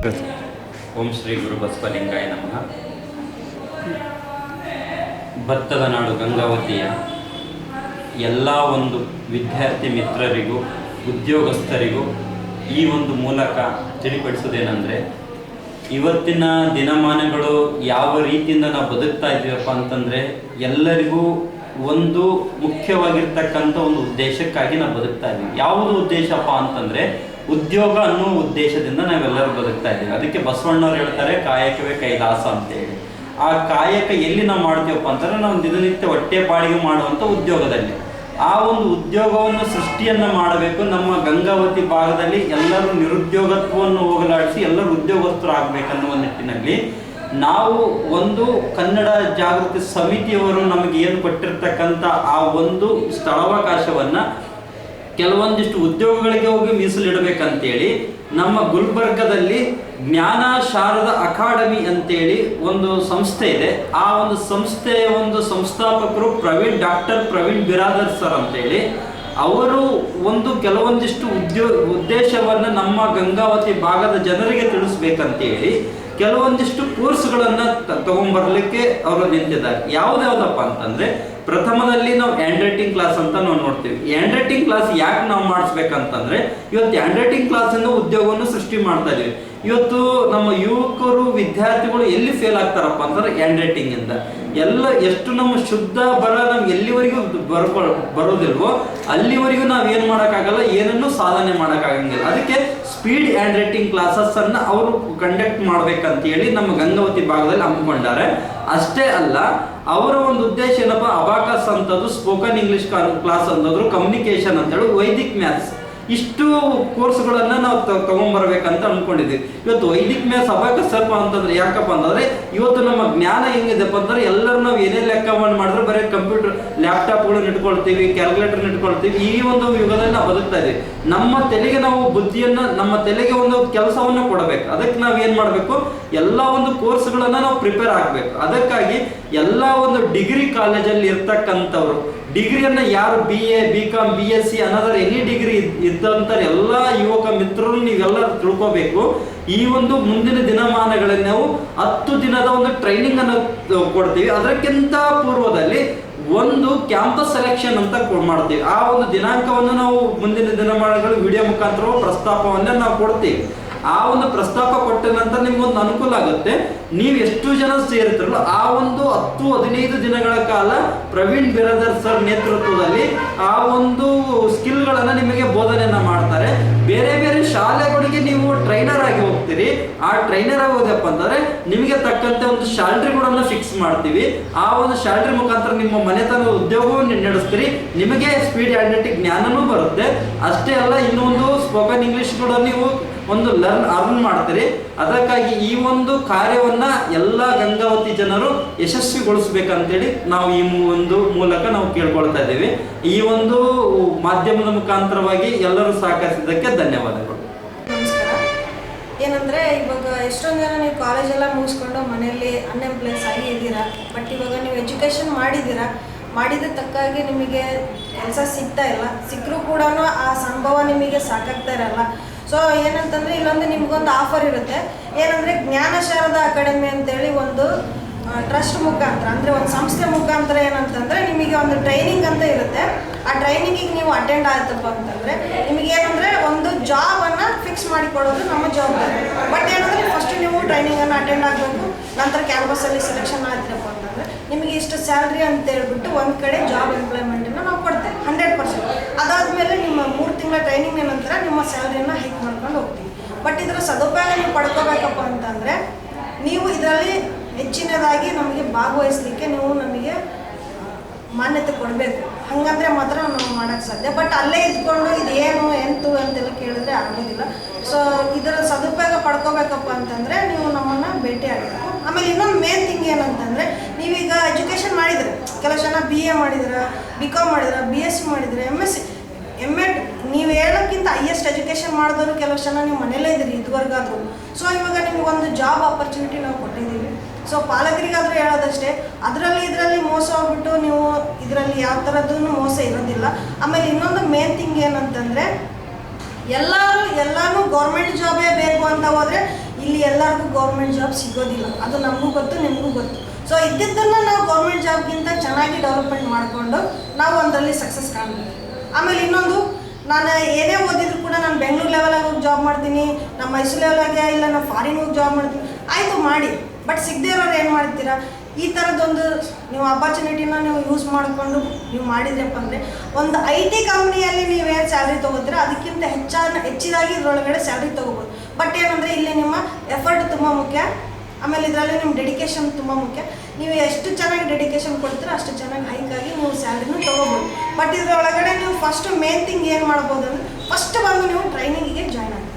ಓಂ ಶ್ರೀ ಗುರು ಬಸವಲಿಂಗಾಯ ನಮಃ. ಭತ್ತದ ನಾಡು ಗಂಗಾವತಿಯ ಎಲ್ಲ ಒಂದು ವಿದ್ಯಾರ್ಥಿ ಮಿತ್ರರಿಗೂ, ಉದ್ಯೋಗಸ್ಥರಿಗೂ ಈ ಒಂದು ಮೂಲಕ ತಿಳಿಪಡಿಸೋದೇನೆಂದರೆ ಇವತ್ತಿನ ದಿನಮಾನಗಳು ಯಾವ ರೀತಿಯಿಂದ ನಾವು ಬದುಕ್ತಾ ಇದ್ದೀವಪ್ಪ ಅಂತಂದರೆ, ಎಲ್ಲರಿಗೂ ಒಂದು ಮುಖ್ಯವಾಗಿರ್ತಕ್ಕಂಥ ಒಂದು ಉದ್ದೇಶಕ್ಕಾಗಿ ನಾವು ಬದುಕ್ತಾ ಇದ್ದೀವಿ. ಯಾವುದು ಉದ್ದೇಶಪ್ಪ ಅಂತಂದರೆ ಉದ್ಯೋಗ ಅನ್ನೋ ಉದ್ದೇಶದಿಂದ ನಾವೆಲ್ಲರೂ ಬದುಕ್ತಾ ಇದ್ದೀವಿ. ಅದಕ್ಕೆ ಬಸವಣ್ಣವ್ರು ಹೇಳ್ತಾರೆ, ಕಾಯಕವೇ ಕೈಲಾಸ ಅಂತೇಳಿ. ಆ ಕಾಯಕ ಎಲ್ಲಿ ನಾವು ಮಾಡ್ತೀವಪ್ಪ ಅಂತಂದ್ರೆ, ನಾವು ದಿನನಿತ್ಯ ಹೊಟ್ಟೆ ಬಾಡಿಗೆ ಮಾಡುವಂಥ ಉದ್ಯೋಗದಲ್ಲಿ. ಆ ಒಂದು ಉದ್ಯೋಗವನ್ನು ಸೃಷ್ಟಿಯನ್ನು ಮಾಡಬೇಕು. ನಮ್ಮ ಗಂಗಾವತಿ ಭಾಗದಲ್ಲಿ ಎಲ್ಲರೂ ನಿರುದ್ಯೋಗತ್ವವನ್ನು ಹೋಗಲಾಡಿಸಿ ಎಲ್ಲರೂ ಉದ್ಯೋಗಸ್ಥರು ಆಗಬೇಕನ್ನುವ ನಿಟ್ಟಿನಲ್ಲಿ ನಾವು ಒಂದು ಕನ್ನಡ ಜಾಗೃತಿ ಸಮಿತಿಯವರು ನಮಗೆ ಏನು ಕೊಟ್ಟಿರ್ತಕ್ಕಂಥ ಆ ಒಂದು ಸ್ಥಳಾವಕಾಶವನ್ನು ಕೆಲವೊಂದಿಷ್ಟು ಉದ್ಯೋಗಗಳಿಗೆ ಹೋಗಿ ಮೀಸಲಿಡಬೇಕಂತೇಳಿ, ನಮ್ಮ ಗುಲ್ಬರ್ಗದಲ್ಲಿ ಜ್ಞಾನ ಶಾರದ ಅಕಾಡೆಮಿ ಅಂತೇಳಿ ಒಂದು ಸಂಸ್ಥೆ ಇದೆ. ಆ ಒಂದು ಸಂಸ್ಥೆಯ ಒಂದು ಸಂಸ್ಥಾಪಕರು ಪ್ರವೀಣ್, ಡಾಕ್ಟರ್ ಪ್ರವೀಣ್ ಬಿರಾದರ್ ಸರ್ ಅಂತೇಳಿ. ಅವರು ಒಂದು ಕೆಲವೊಂದಿಷ್ಟು ಉದ್ಯೋ, ಉದ್ದೇಶವನ್ನು ನಮ್ಮ ಗಂಗಾವತಿ ಭಾಗದ ಜನರಿಗೆ ತಿಳಿಸ್ಬೇಕಂತೇಳಿ, ಕೆಲವೊಂದಿಷ್ಟು ಕೋರ್ಸ್ಗಳನ್ನು ತಗೊಂಡ್ಬರ್ಲಿಕ್ಕೆ ಅವರು ನಿಂತಿದ್ದಾರೆ. ಯಾವ್ದ್ಯಾವ್ದಪ್ಪ ಅಂತಂದ್ರೆ ಪ್ರಥಮದಲ್ಲಿ ನಾವು ಹ್ಯಾಂಡ್ ರೈಟಿಂಗ್ ಕ್ಲಾಸ್ ಅಂತ ನಾವು ನೋಡ್ತೀವಿ. ಹ್ಯಾಂಡ್ ರೈಟಿಂಗ್ ಕ್ಲಾಸ್ ಯಾಕೆ ನಾವು ಮಾಡಿಸ್ಬೇಕಂತಂದ್ರೆ, ಇವತ್ತು ಹ್ಯಾಂಡ್ ರೈಟಿಂಗ್ ಕ್ಲಾಸಿಂದ ಉದ್ಯೋಗವನ್ನು ಸೃಷ್ಟಿ ಮಾಡ್ತಾ ಇದೀವಿ. ಇವತ್ತು ನಮ್ಮ ಯುವಕರು, ವಿದ್ಯಾರ್ಥಿಗಳು ಎಲ್ಲಿ ಫೇಲ್ ಆಗ್ತಾರಪ್ಪ ಅಂತಂದ್ರೆ ಹ್ಯಾಂಡ್ ರೈಟಿಂಗ್ ಇಂದ. ಎಲ್ಲ ಎಷ್ಟು ನಮ್ಮ ಶುದ್ಧ ಬರ ನಮ್ಗೆ ಎಲ್ಲಿವರೆಗೂ ಬರ್ಕೊ ಬರೋದಿಲ್ವೋ, ಅಲ್ಲಿವರೆಗೂ ನಾವು ಏನು ಮಾಡೋಕ್ಕಾಗಲ್ಲ, ಏನನ್ನು ಸಾಧನೆ ಮಾಡೋಕ್ಕಾಗಂಗಿಲ್ಲ. ಅದಕ್ಕೆ ಸ್ಪೀಡ್ ಹ್ಯಾಂಡ್ ರೈಟಿಂಗ್ ಕ್ಲಾಸಸ್ ಅನ್ನ ಅವರು ಕಂಡಕ್ಟ್ ಮಾಡ್ಬೇಕಂತ ಹೇಳಿ ನಮ್ಮ ಗಂಗಾವತಿ ಭಾಗದಲ್ಲಿ ಹಮ್ಮಿಕೊಂಡಾರೆ. ಅಷ್ಟೇ ಅಲ್ಲ, ಅವರ ಒಂದು ಉದ್ದೇಶ ಏನಪ್ಪ ಅಬಾಕಸ್ ಅಂತದ್ದು ಸ್ಪೋಕನ್ ಇಂಗ್ಲಿಷ್ ಕ್ಲಾಸ್ ಅಂತಂದ್ರು ಕಮ್ಯುನಿಕೇಶನ್ ಅಂತೇಳಿ ವೈದಿಕ್ ಮ್ಯಾಥ್ಸ್ ಇಷ್ಟು ಕೋರ್ಸ್ಗಳನ್ನು ನಾವು ತಗೊಂಡ್ಬರ್ಬೇಕಂತ ಅನ್ಕೊಂಡಿದ್ವಿ. ಇವತ್ತು ವೈದಿಕ ಮೇಲೆ ಸಭಾಕ ಸ್ವಲ್ಪ ಅಂತಂದ್ರೆ ಯಾಕಪ್ಪ ಅಂತಂದ್ರೆ, ಇವತ್ತು ನಮ್ಮ ಜ್ಞಾನ ಹೆಂಗಿದೆಪ್ಪ ಅಂತಂದ್ರೆ ಎಲ್ಲರೂ ನಾವು ಏನೇ ಲೆಕ್ಕವನ್ನು ಮಾಡಿದ್ರೆ ಬರೀ ಕಂಪ್ಯೂಟರ್ ಲ್ಯಾಪ್ಟಾಪ್ಗಳನ್ನ ಇಟ್ಕೊಳ್ತೀವಿ ಕ್ಯಾಲ್ಕುಲೇಟರ್ ಇಟ್ಕೊಳ್ತೀವಿ, ಈ ಒಂದು ಯುಗದಲ್ಲಿ ನಾವು ಬದುಕ್ತಾ ಇದೀವಿ. ನಮ್ಮ ತಲೆಗೆ ನಾವು ಬುದ್ಧಿಯನ್ನ, ನಮ್ಮ ತಲೆಗೆ ಒಂದು ಕೆಲಸವನ್ನು ಕೊಡಬೇಕು. ಅದಕ್ಕೆ ನಾವು ಏನ್ ಮಾಡಬೇಕು? ಎಲ್ಲ ಒಂದು ಕೋರ್ಸ್ಗಳನ್ನ ನಾವು ಪ್ರಿಪೇರ್ ಆಗಬೇಕು. ಅದಕ್ಕಾಗಿ ಎಲ್ಲ ಒಂದು ಡಿಗ್ರಿ ಕಾಲೇಜಲ್ಲಿ ಇರ್ತಕ್ಕಂಥವ್ರು ಡಿಗ್ರಿಯನ್ನ ಯಾರು B A B com B S C another any degree ಇದ್ದಂಥ ಎಲ್ಲ ಯುವಕ ಮಿತ್ರರು ನೀವೆಲ್ಲರೂ ತಿಳ್ಕೋಬೇಕು. ಈ ಒಂದು ಮುಂದಿನ ದಿನಮಾನಗಳಲ್ಲಿ ನಾವು ಹತ್ತು ದಿನದ ಒಂದು ಟ್ರೈನಿಂಗ್ ಅನ್ನು ಕೊಡ್ತೀವಿ. ಅದಕ್ಕಿಂತ ಪೂರ್ವದಲ್ಲಿ ಒಂದು ಕ್ಯಾಂಪಸ್ ಸೆಲೆಕ್ಷನ್ ಅಂತ ಮಾಡ್ತೀವಿ. ಆ ಒಂದು ದಿನಾಂಕವನ್ನು ನಾವು ಮುಂದಿನ ದಿನಮಾನಗಳು ವಿಡಿಯೋ ಮುಖಾಂತರ ಪ್ರಸ್ತಾಪವನ್ನೇ ನಾವು ಕೊಡ್ತೀವಿ. ಆ ಒಂದು ಪ್ರಸ್ತಾಪ ಕೊಟ್ಟ ನಂತರ ನಿಮ್ಗೊಂದು ಅನುಕೂಲ ಆಗುತ್ತೆ. ನೀವು ಎಷ್ಟು ಜನ ಸೇರ್ತಿರಲ್ಲ ಆ ಒಂದು ಹತ್ತು, ಹದಿನೈದು ದಿನಗಳ ಕಾಲ ಪ್ರವೀಣ್ ಬಿರಾದರ್ ಸರ್ ನೇತೃತ್ವದಲ್ಲಿ ಆ ಒಂದು ಸ್ಕಿಲ್ಗಳನ್ನು ನಿಮಗೆ ಬೋಧನೆಯನ್ನ ಮಾಡ್ತಾರೆ. ಬೇರೆ ಬೇರೆ ಶಾಲೆಗಳಿಗೆ ನೀವು ಟ್ರೈನರ್ ಆಗಿ ಹೋಗ್ತೀರಿ. ಆ ಟ್ರೈನರ್ ಆಗೋದಪ್ಪ ಅಂತಂದ್ರೆ ನಿಮಗೆ ತಕ್ಕಂತೆ ಒಂದು ಸ್ಯಾಲ್ರಿಗಳನ್ನು ಫಿಕ್ಸ್ ಮಾಡ್ತೀವಿ. ಆ ಒಂದು ಸ್ಯಾಲ್ರಿ ಮುಖಾಂತರ ನಿಮ್ಮ ಮನೆತನ ಉದ್ಯೋಗವನ್ನು ನಡೆಸ್ತೀರಿ. ನಿಮಗೆ ಸ್ಪೀಡ್ ಹ್ಯಾಂಡ್ರೈಟಿಂಗ್ ಜ್ಞಾನನೂ ಬರುತ್ತೆ. ಅಷ್ಟೇ ಅಲ್ಲ, ಇನ್ನೊಂದು ಸ್ಪೋಕನ್ ಇಂಗ್ಲಿಷ್ ಕೂಡ ನೀವು ಒಂದು ಲರ್ನ್ ಅರ್ನ್ ಮಾಡ್ತೀರಿ. ಅದಕ್ಕಾಗಿ ಈ ಒಂದು ಕಾರ್ಯವನ್ನ ಎಲ್ಲ ಗಂಗಾವತಿ ಜನರು ಯಶಸ್ವಿಗೊಳಿಸ್ಬೇಕಂತೇಳಿ ನಾವು ಈ ಒಂದು ಮೂಲಕ ನಾವು ಕೇಳ್ಕೊಳ್ತಾ ಇದ್ದೀವಿ. ಈ ಒಂದು ಮಾಧ್ಯಮದ ಮುಖಾಂತರವಾಗಿ ಎಲ್ಲರೂ ಸಹಕರಿಸಿದ್ದಕ್ಕೆ ಧನ್ಯವಾದಗಳು. ಏನಂದರೆ ಇವಾಗ ಎಷ್ಟೊಂದು ಜನ ನೀವು ಕಾಲೇಜೆಲ್ಲ ಮುಗಿಸ್ಕೊಂಡು ಮನೆಯಲ್ಲಿ ಅನ್ಎಂಪ್ಲಾಯ್ಸ್ ಆಗಿ ಇದ್ದೀರಾ ಬಟ್ ಇವಾಗ ನೀವು ಎಜುಕೇಷನ್ ಮಾಡಿದ್ದೀರಾ, ಮಾಡಿದ ತಕ್ಕಾಗಿ ನಿಮಗೆ ಕೆಲಸ ಸಿಗ್ತಾ ಇಲ್ಲ. ಸಿಕ್ಕರೂ ಕೂಡ ಆ ಸಂಭವ ನಿಮಗೆ ಸಾಕಾಗ್ತಾ ಇರಲ್ಲ. ಸೊ ಏನಂತಂದರೆ ಇಲ್ಲೊಂದು ನಿಮ್ಗೊಂದು ಆಫರ್ ಇರುತ್ತೆ. ಏನಂದರೆ ಜ್ಞಾನ ಶಾರದಾ ಅಕಾಡೆಮಿ ಅಂತೇಳಿ ಒಂದು ಟ್ರಸ್ಟ್ ಮುಖಾಂತರ, ಅಂದರೆ ಒಂದು ಸಂಸ್ಥೆ ಮುಖಾಂತರ ಏನಂತಂದರೆ ನಿಮಗೆ ಒಂದು ಟ್ರೈನಿಂಗ್ ಅಂತ ಇರುತ್ತೆ. ಆ ಟ್ರೈನಿಂಗಿಗೆ ನೀವು ಅಟೆಂಡ್ ಆಯ್ತಪ್ಪ ಅಂತಂದರೆ ನಿಮಗೆ ಏನಂದರೆ ಒಂದು ಜಾಬನ್ನು ಫಿಕ್ಸ್ ಮಾಡಿಕೊಡೋದು ನಮ್ಮ ಜವಾಬ್ದಾರಿ. ಬಟ್ ಏನಂದರೆ ಫಸ್ಟ್ ನೀವು ಟ್ರೈನಿಂಗನ್ನು ಅಟೆಂಡ್ ಆಗಬೇಕು, ನಂತರ ಕ್ಯಾಂಪಸಲ್ಲಿ ಸೆಲೆಕ್ಷನ್ ಆಯ್ತಪ್ಪ ಅಂತಂದರೆ ನಿಮಗೆ ಇಷ್ಟು ಸ್ಯಾಲ್ರಿ ಅಂತ ಹೇಳ್ಬಿಟ್ಟು ಒಂದು ಕಡೆ ಜಾಬ್ ಎಂಪ್ಲಾಯ್ಮೆಂಟನ್ನು ನಾವು ಕೊಡ್ತೇವೆ ಹಂಡ್ರೆಡ್ ಪರ್ಸೆಂಟ್ ಅದಾದಮೇಲೆ ನಿಮ್ಮ ಮೂರು ತಿಂಗಳ ಟ್ರೈನಿಂಗ್ ನಂತರ ನಿಮ್ಮ ಸ್ಯಾಲ್ರಿಯನ್ನು ಹೈಕ್ ಮಾಡ್ಕೊಂಡು ಹೋಗ್ತೀವಿ. ಬಟ್ ಇದರ ಸದುಪಯೋಗ ನೀವು ಪಡ್ಕೋಬೇಕಪ್ಪ ಅಂತಂದರೆ, ನೀವು ಇದರಲ್ಲಿ ಹೆಚ್ಚಿನದಾಗಿ ನಮಗೆ ಭಾಗವಹಿಸ್ಲಿಕ್ಕೆ ನೀವು ನಮಗೆ ಮಾನ್ಯತೆ ಕೊಡಬೇಕು. ಹಾಗಂದ್ರೆ ಮಾತ್ರ ನಾವು ಮಾಡೋಕ್ಕೆ ಸಾಧ್ಯ. ಬಟ್ ಅಲ್ಲೇ ಇದ್ಕೊಂಡು ಇದೇನು ಎಂತು ಅಂತೆಲ್ಲ ಕೇಳಿದ್ರೆ ಆಗೋದಿಲ್ಲ. ಸೊ ಇದರ ಸದುಪಯೋಗ ಪಡ್ಕೋಬೇಕಪ್ಪ ಅಂತಂದರೆ ನೀವು ನಮ್ಮನ್ನು ಭೇಟಿ ಆಗಬೇಕು. ಆಮೇಲೆ ಇನ್ನೊಂದು ಮೇನ್ ಥಿಂಗ್ ಏನಂತಂದರೆ ನೀವೀಗ ಎಜುಕೇಷನ್ ಮಾಡಿದ್ರೆ, ಕೆಲವು ಜನ ಬಿ ಎ ಮಾಡಿದ್ರೆ ಬಿ ಕಾಮ್ ಮಾಡಿದ್ರೆ ಬಿ ಎಸ್ ಸಿ ಮಾಡಿದರೆ M S C M ed ನೀವು ಹೇಳೋಕ್ಕಿಂತ ಹೈಯೆಸ್ಟ್ ಎಜುಕೇಷನ್ ಮಾಡಿದವರು ಕೆಲವು ಜನ ನೀವು ಮನೇಲೇ ಇದ್ದೀರಿ ಇದುವರೆಗಾದರೂ. ಸೊ ಇವಾಗ ನಿಮಗೊಂದು ಜಾಬ್ ಆಪರ್ಚುನಿಟಿ ನಾವು ಕೊಟ್ಟಿದ್ದೀವಿ. ಸೊ ಪಾಲಕರಿಗಾದರೂ ಹೇಳೋದಷ್ಟೇ, ಅದರಲ್ಲಿ ಇದರಲ್ಲಿ ಮೋಸ ಹೋಗ್ಬಿಟ್ಟು ನೀವು ಇದರಲ್ಲಿ ಯಾವ ಥರದ್ದು ಮೋಸ ಇರೋದಿಲ್ಲ. ಆಮೇಲೆ ಇನ್ನೊಂದು ಮೇನ್ ಥಿಂಗ್ ಏನಂತಂದರೆ, ಎಲ್ಲರೂ ಎಲ್ಲರೂ ಗೌರ್ಮೆಂಟ್ ಜಾಬೇ ಬೇಕು ಅಂತ ಹೋದರೆ ಇಲ್ಲಿ ಎಲ್ಲರಿಗೂ ಗೌರ್ಮೆಂಟ್ ಜಾಬ್ ಸಿಗೋದಿಲ್ಲ. ಅದು ನಮಗೂ ಗೊತ್ತು, ನಿಮಗೂ ಗೊತ್ತು. ಸೊ ಇದ್ದಿದ್ದನ್ನು ನಾವು ಗೌರ್ಮೆಂಟ್ ಜಾಬ್ಗಿಂತ ಚೆನ್ನಾಗಿ ಡೆವಲಪ್ಮೆಂಟ್ ಮಾಡಿಕೊಂಡು ನಾವು ಒಂದರಲ್ಲಿ ಸಕ್ಸಸ್ ಕಾಣಬೇಕು. ಆಮೇಲೆ ಇನ್ನೊಂದು ನಾನು ಏನೇ ಓದಿದ್ರು ಕೂಡ ನಾನು ಬೆಂಗಳೂರು ಲೆವೆಲಾಗಿ ಹೋಗಿ ಜಾಬ್ ಮಾಡ್ತೀನಿ ನಮ್ಮ ಮೈಸೂರು ಲೆವೆಲಾಗೆ ಇಲ್ಲ, ನಾನು ಫಾರಿನ್ ಹೋಗಿ ಜಾಬ್ ಮಾಡ್ತೀನಿ. ಆಯಿತು, ಮಾಡಿ. ಬಟ್ ಸಿಗದೇ ಇರೋರು ಏನು ಮಾಡ್ತೀರಾ? ಈ ಥರದ್ದೊಂದು ನೀವು ಆಪರ್ಚುನಿಟಿನ ನೀವು ಯೂಸ್ ಮಾಡಿಕೊಂಡು ನೀವು ಮಾಡಿದ್ರಪ್ಪ ಅಂದರೆ, ಒಂದು ಐ ಟಿ ಕಂಪ್ನಿಯಲ್ಲಿ ನೀವು ಏನು ಸ್ಯಾಲ್ರಿ ತೊಗೋತೀರ, ಅದಕ್ಕಿಂತ ಹೆಚ್ಚಾದ ಹೆಚ್ಚಿದಾಗಿ ಇದರೊಳಗಡೆ ಸ್ಯಾಲ್ರಿ ತೊಗೋಬೋದು. ಬಟ್ ಏನಂದರೆ ಇಲ್ಲಿ ನಿಮ್ಮ ಎಫರ್ಟ್ ತುಂಬ ಮುಖ್ಯ. ಆಮೇಲೆ ಇದರಲ್ಲಿ ನಿಮ್ಮ ಡೆಡಿಕೇಶನ್ ತುಂಬ ಮುಖ್ಯ. ನೀವು ಎಷ್ಟು ಚೆನ್ನಾಗಿ ಡೆಡಿಕೇಶನ್ ಕೊಡ್ತೀರೋ ಅಷ್ಟು ಚೆನ್ನಾಗಿ ಹೈಕಾಗಿ ನೀವು ಸ್ಯಾಲ್ರಿನೂ ತೊಗೋಬೋದು. ಬಟ್ ಇದರೊಳಗಡೆ ನೀವು ಫಸ್ಟ್ ಮೇನ್ ಥಿಂಗ್ ಏನು ಮಾಡ್ಬೋದು ಅಂದ್ರೆ ಫಸ್ಟ್ ಬಂದು ನೀವು ಟ್ರೈನಿಂಗಿಗೆ ಜಾಯ್ನ್ ಆಗಿ